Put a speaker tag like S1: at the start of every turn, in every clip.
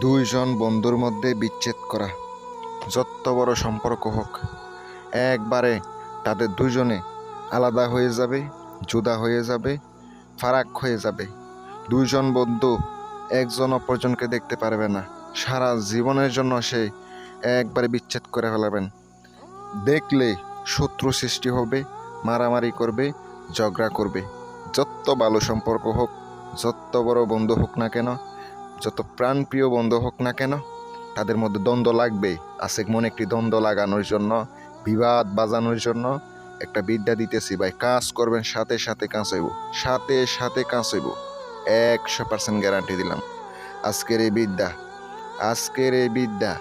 S1: দুইজন বন্ধুর মধ্যে বিচ্ছেদ করা। যত বড় সম্পর্ক হোক, একবারে তাদের দুজনে আলাদা হয়ে যাবে, জুদা হয়ে যাবে, ফারাক হয়ে যাবে। দুইজন বন্ধু একজন অপরজনকে দেখতে পারবে না। সারা জীবনের জন্য সে একবারে বিচ্ছেদ করে ফেলাবেন। দেখলে শত্রু সৃষ্টি হবে, মারামারি করবে, ঝগড়া করবে। যত ভালো সম্পর্ক হোক, যত বড় বন্ধু হোক না কেন যত প্রাণপ্রিয় বন্ধু হোক না কেন, তাদের মধ্যে দ্বন্দ্ব লাগবে। আছে মনে একটি দ্বন্দ্ব লাগানোর জন্য, বিবাদ বাজানোর জন্য একটা বিদ্যা দিতেছি, ভাই। কাজ করবেন, সাথে সাথে কাজ হইব। সাথে সাথে কাজ হইব। একশো পার্সেন্ট গ্যারান্টি দিলাম। আজকের এই বিদ্যা, আজকের এই বিদ্যা,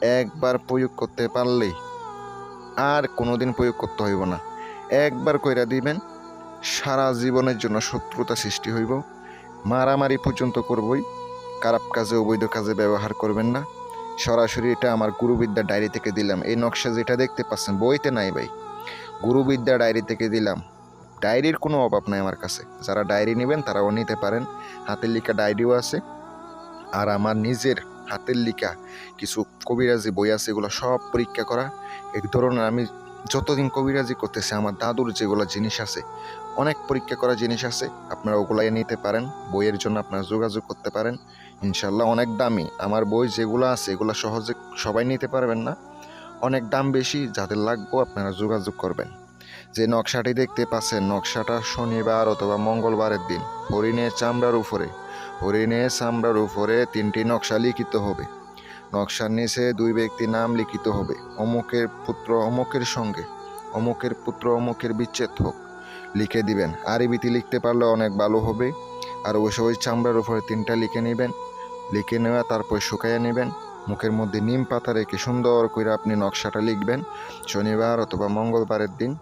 S1: একবার প্রয়োগ করতে পারলেই আর কোনো দিন প্রয়োগ করতে হইব না। একবার কইরা দিবেন, সারা জীবনের জন্য শত্রুতা সৃষ্টি হইব। মারামারি পর্যন্ত করবই। খারাপ কাজে, অবৈধ কাজে ব্যবহার করবেন না। সরাসরি এটা আমার গুরুবিদ্যা ডায়েরি থেকে দিলাম। এই নকশা যেটা দেখতে পাচ্ছেন, বইতে নাই ভাই। গুরুবিদ্যা ডায়েরি থেকে দিলাম। ডায়েরির কোনো অভাব নাই আমার কাছে। যারা ডায়েরি নেবেন, তারাও নিতে পারেন। হাতের লেখা ডায়েরিও আছে। আর আমার নিজের হাতের লেখা কিছু কবিরাজি বই আছে, এগুলো সব পরীক্ষা করা। এক ধরনের আমি যতদিন কবিরাজি করতেছে, আমার দাদুর যেগুলো জিনিস আছে, অনেক পরীক্ষা করা জিনিস আছে, আপনারা ওগুলাই নিতে পারেন, বইয়ের জন্য আপনারা যোগাযোগ করতে পারেন। ইনশাল্লাহ অনেক দামি। আমার বই যেগুলো আছে, এগুলো সহজে সবাই নিতে পারবেন না। অনেক দাম বেশি, যাদের লাগবো আপনারা যোগাযোগ করবেন। যে নকশাটি দেখতে পাচ্ছেন, নকশাটা শনিবার অথবা মঙ্গলবারের দিন। হরিণের চামড়ার উপরে, হরিণের চামড়ার উপরে তিনটি নকশা লিখিত হবে। নকশার নিচে দুই ব্যক্তি নাম লিখিত হবে। অমুকের পুত্র অমুকের সঙ্গে, অমুকের পুত্র অমুকের বিচ্ছেদ হোক। লিখে দিবেন। আরবিতে লিখতে পারলে অনেক ভালো হবে। আর ওই ওই চামড়ার উপরে তিনটা লিখে নেবেন। লিখে নেওয়া, তারপর শুকাইয়া নেবেন। মুখের মধ্যে নিম পাতা রেখে সুন্দর করে আপনি নকশাটা লিখবেন। শনিবার অথবা মঙ্গলবারের দিন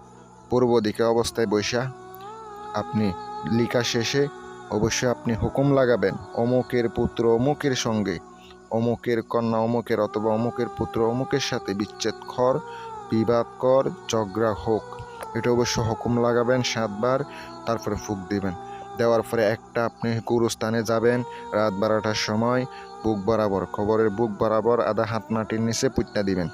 S1: পূর্ব দিকে অবস্থায় বৈশা আপনি লিখা শেষে অবশ্যই আপনি হুকুম লাগাবেন, অমুকের পুত্র অমুকের সঙ্গে অমুকের কন্যা অমুকের অথবা অমুকের পুত্র অমুকের সাথে বিচ্ছেদ কর, বিবাদ কর, ঝগড়া হোক। এটা অবশ্য হুকুম লাগাবেন সাতবার, তারপরে ফুক দিবেন। দেওয়ার পরে একটা আপনি গুরুস্থানে যাবেন, রাত বারোটার সময় বুক বরাবর, খবরের বুক বরাবর আধা হাত মাটির নিচে পুঁতনা দিবেন।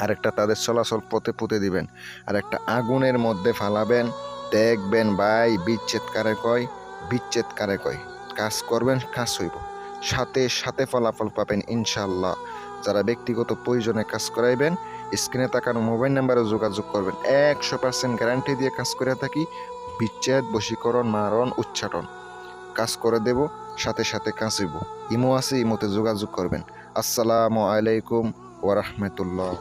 S1: আরেকটা তাদের চলাচল পথে পুঁতে দিবেন। আর একটা আগুনের মধ্যে ফালাবেন। দেখবেন ভাই, বিচ্ছেদ কারে কয়? বিচ্ছেদ কারে কয়? কাজ করবেন, কাজ হইব। সাথে সাথে ফলাফল পাবেন ইনশাল্লাহ যারা ব্যক্তিগত প্রয়োজনে কাজ করাইবেন, স্ক্রিনে তাকানো মোবাইল নাম্বারে যোগাযোগ করবেন। একশো পার্সেন্ট গ্যারান্টি দিয়ে কাজ করে থাকি, বিচ্ছেদ, বশীকরণ, মারণ উচ্চাটন কাজ করে দেব, সাথে সাথে কাঁচিব ইমো আছে, ইমোতে যোগাযোগ করবেন। আসসালামু আলাইকুম ওরহমতুল্লাহ